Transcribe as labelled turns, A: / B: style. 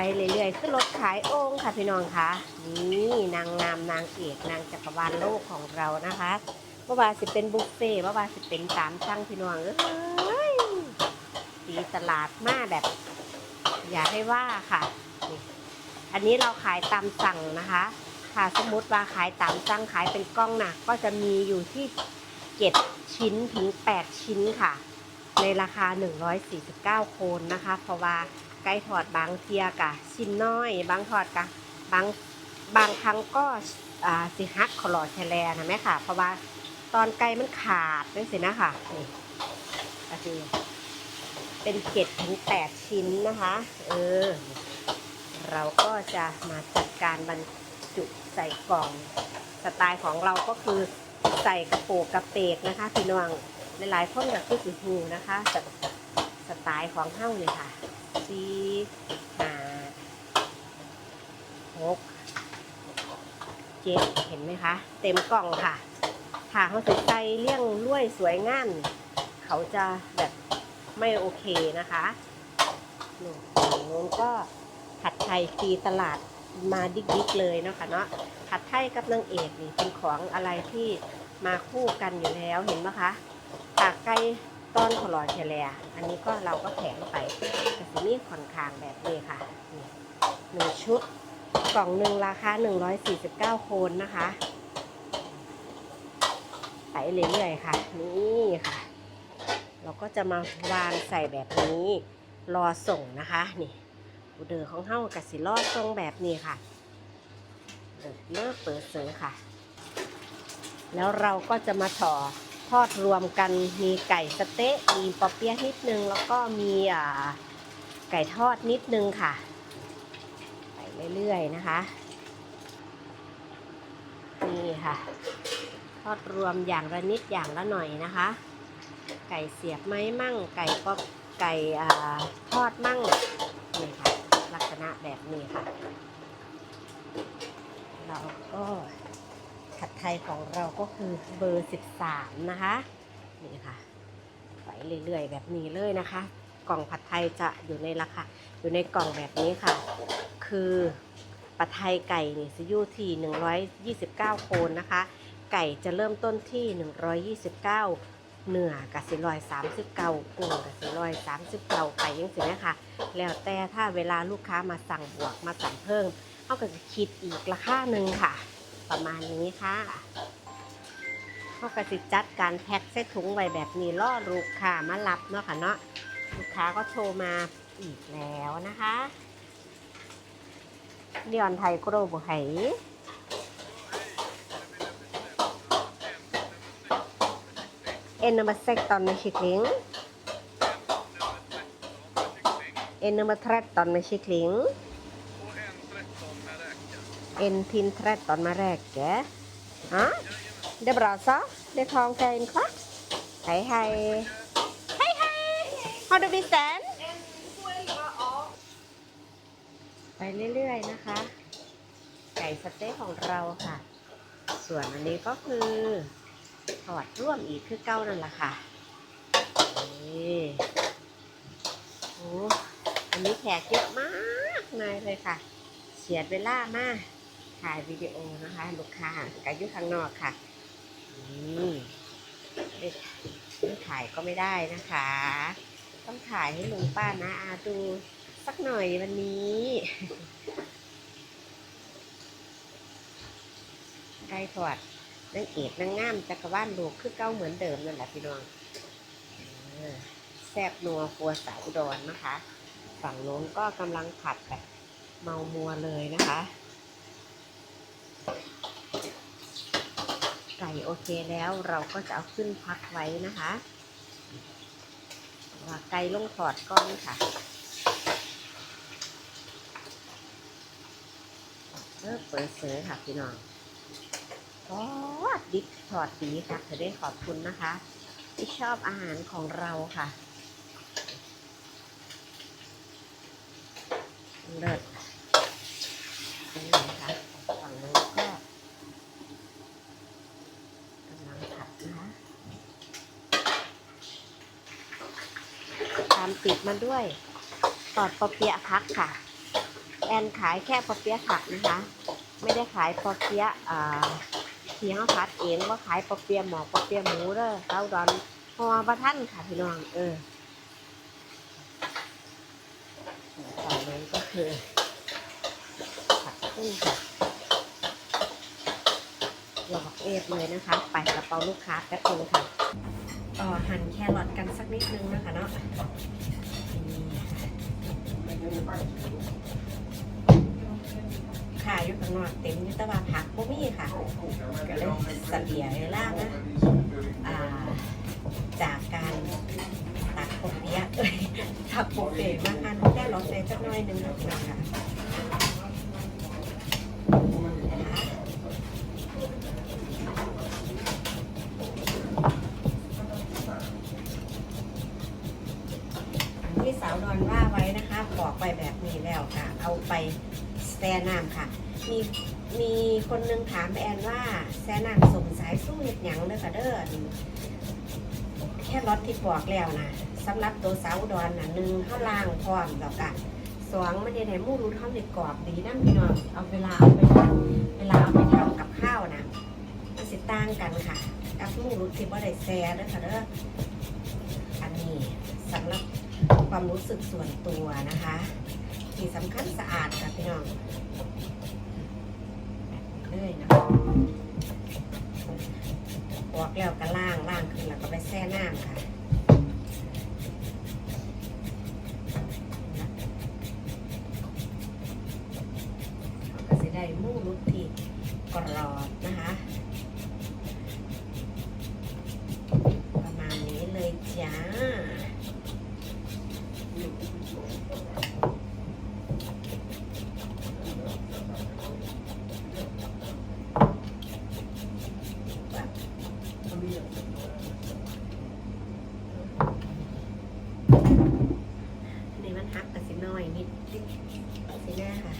A: ไปเรื่อยๆขึ้นรถขายองค่ะพี่น้องคะนี่นางงามนางเอกนางจักรวาลโลกของเรานะคะเมื่อวานสิเป็นบุฟเฟ่ต์เมื่อวานสิเป็นตามสั่งพี่น้องเอ้ยตีตลาดมากแบบ อย่าให้ว่าค่ะ อันนี้เราขายตามสั่งนะคะถ้าสมมติว่าขายตามสั่งขายเป็นกล้องนะก็จะมีอยู่ที่7ชิ้นถึง8ชิ้นค่ะ ในราคา 149 โคนนะคะ เพราะว่า ก่ทอดบางเทียกะชิ้นน้อย บางทอดกะบางบางครั้งก็อ่าสิฮักขลอดแชแลนะแม่ค่ะ เพราะว่าตอนไก่มันขาดนั่นสินะค่ะนี่ก็คือเป็น7ถึง8ชิ้นนะคะ เออ เราก็จะมาจัดการบรรจุใส่กล่องสไตล์ของเราก็คือใส่กระโปงกระเปกนะคะพี่น้องหลายๆคนก็คือสิหูนะคะสสไตล์ของเฮ้าเลยค่ะ สีห้าหกเจ็ดเห็นไหมคะ เต็มกล่องค่ะถ้าเขาใส่ใจเลี่ยงล้วยสวยงามเขาจะแบบไม่โอเคนะคะนู่นฝั่งนู้นก็ผัดไทยฟรีตลาดมาดิกๆเลยเนาะค่ะเนาะผัดไทยกับนางเอกนี่เป็นของอะไรที่มาคู่กันอยู่แล้วเห็นไหมคะตากไก่ ต้นขลอเฉลียอันนี้ก็เราก็แถมไปแต่สินี่ค่อนข้างแบบนี้ค่ะหนึ่งชุดกล่องหนึ่งราคา 149 โคนนะคะไปเรื่อยๆค่ะ นี่ค่ะ เราก็จะมาวางใส่แบบนี้ รอส่งนะคะ นี่อูเดอร์ของเฮ้ากับสิรอส่งแบบนี้ค่ะเลิกเลิกเปิดเสือค่ะ แล้วเราก็จะมาถอ ทอดรวมกันมีไก่สเต๊ะมีปอเปี๊ยะนิดนึง แล้วก็มีไก่ทอดนิดนึงค่ะ ไปเรื่อยๆนะคะ นี่ค่ะ ทอดรวมอย่างละนิดอย่างละหน่อยนะคะ ไก่เสียบไม้มั่ง ไก่ก็ไก่ทอดมั่งนี่ค่ะ ลักษณะแบบนี้ค่ะ เราก็ ผัดไทยของเราก็คือเบอร์ 13 นะคะ นี่ค่ะไปเรื่อยๆ แบบนี้เลยนะคะ กล่องผัดไทยจะอยู่ในราคาอยู่ในกล่องแบบนี้ค่ะ คือผัดไทยไก่นี่จะอยู่ที่ 129 โคนนะคะ ไก่จะเริ่มต้นที่ 129เนื้อกับสิรอยสามสิบเก้ากุ้งกับสิรอยสามสิบเก้าไปยังสินะคะแล้วแต่ถ้าเวลาลูกค้ามาสั่งบวกมาสั่งเพิ่มเขาก็จะคิดอีกราคาหนึ่งค่ะ ประมาณนี้ค่ะเขาก็จะจัดการแพ็คใส่ถุงไว้แบบนี้ล่อลูกค้ามารับเนาะค่ะเนาะลูกค้าก็โทรมาอีกแล้วนะคะเดียนไทยโกรบุไหเอ็นมาเซ็กตอนไม่ชิคลิงเอ็นมาเทรดตอนไม่ชิคลิง En till 13 med räke. Ja, det är bra så. Det tar omkring en kvart. Hej hej. Hej hej! Har du beställt? ไปเรื่อยๆนะคะ ไก่สเต๊กของเราค่ะ ส่วนอันนี้ก็คือทอดร่วมอีกคือเก้านั่นแหละค่ะนี่โอ้อันนี้แขกเยอะมากนายเลยค่ะเฉียดเวลามาก ถ่ายวิดีโอนะคะ ลูกค้ากับอยู่ข้างนอกค่ะอืมไม่ถ่ายก็ไม่ได้นะคะ ต้องถ่ายให้ลุงป้านะอาดูสักหน่อยวันนี้ไก่ทอดนางเอกนางงามจักรวาลลูกคือเก้าเหมือนเดิมนั่นแหละพี่น้องแซบนัวครัวสาวอุดรนะคะ ฝั่งโน้นก็กำลังผัดแบบเมามัวเลยนะคะ ไก่โอเคแล้วเราก็จะเอาขึ้นพักไว้นะคะว่าไก่ลงถอดก้อนค่ะเลิกเปิดเสือค่ะพี่น้องทอดดิบถอดดีค่ะจะได้ขอบคุณนะคะ ที่ชอบอาหารของเราค่ะเลิศเป็นไงคะฝั่งนู้นก็ กำลังผัดนะคะตามติดมาด้วยตอดปอเปียะพักค่ะ แอนขายแค่ปอเปี๊ยะผักนะคะ ไม่ได้ขายปอเปี๊ยะอ่าที่เขาพัดเองว่าขายปอเปี๊ยะหมอกปอเปี๊ยะหมูเด้อเต้าดอนพอประท่านค่ะพี่น้องเออต่อเลยก็คือผักกุ้งค่ะ หลอกเอฟเลยนะคะ ไปกระเป๋าลูกค้าแป๊บนึงค่ะต่อหั่นแครอทกันสักนิดนึงนะคะเนาะขายอยู่ข้างนอกเต็มยุตะวาผักพวกนี้ค่ะก็เลยเสียเลยล่างนะจากการตักปกเปียเอ้ยตักปกเปียมาอันแค่รสใส่จักหน้อยนึงนะคะนะคะาวดอนว่าไว้นะคะบอกไปแบบนี้แล้วค่ะ เอาไปแช่น้ำค่ะ มีมีคนนึงถามแอนว่าแช่น้ำส่งสายสู้เห็ดหยังเด้อค่ะเด้อแค่รถที่ปอกแล้วนะสำหรับตัวสาวดอนนะหนึ่งข้าวล่างพร้อมแล้วกันสองมันจะไหนมูรู้ท้องในกรอบดีนั่นพี่น้องเอาเวลาเอาไปทำเวลาเอาไปทำกับข้าวนะมันสิต่างกันค่ะกับมูรู้ที่ว่าได้แซ่เด้อค่ะเด้ออันนี้สำหรับ ความรู้สึกส่วนตัวนะคะที่สำคัญสะอาดค่ะพี่น้องแบบนี้เลยนะปอกแล้วก็ล่างล่างขึ้นแล้วก็ไปแช่น้ำค่ะก็จะได้หมูรุดที่กรอบนะคะมาณนี้เลยจ้า อันนี้มันฮักกับสิน้อยนิดสิแน่ ค่ะ